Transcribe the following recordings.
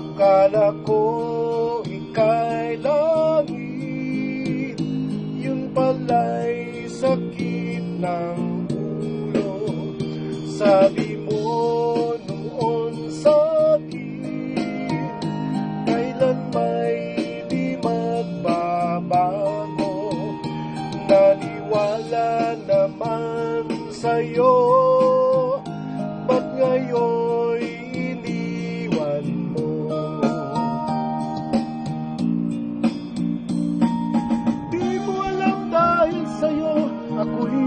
Akala ko ika'y langit. Yung pala'y sakit ng ulo. Sabi mo noon sa'kin Kailan may di magbabago? Naniwala naman sa'yo Ba't ngayon a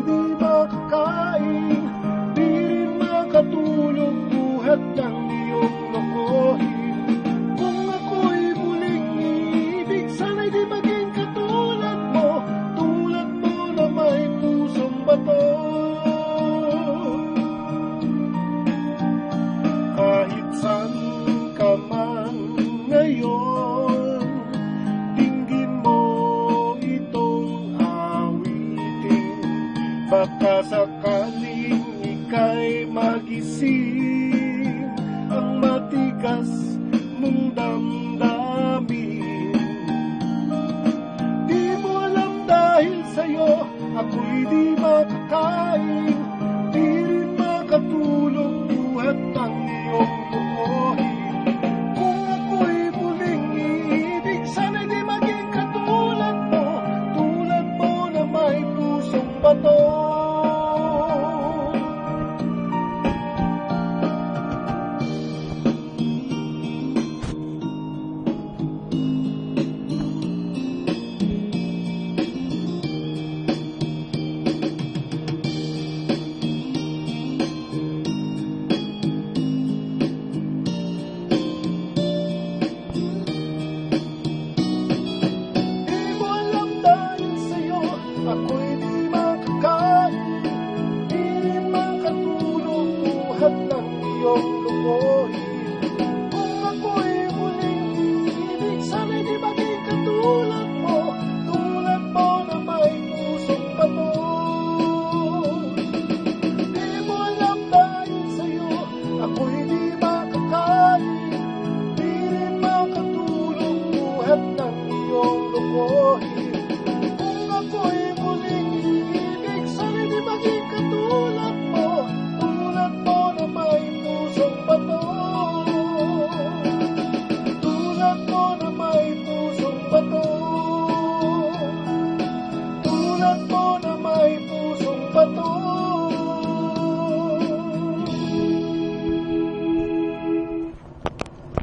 sakaling ika'y magising. Ang matigas mong damdamin. lahat ng iyong lubos.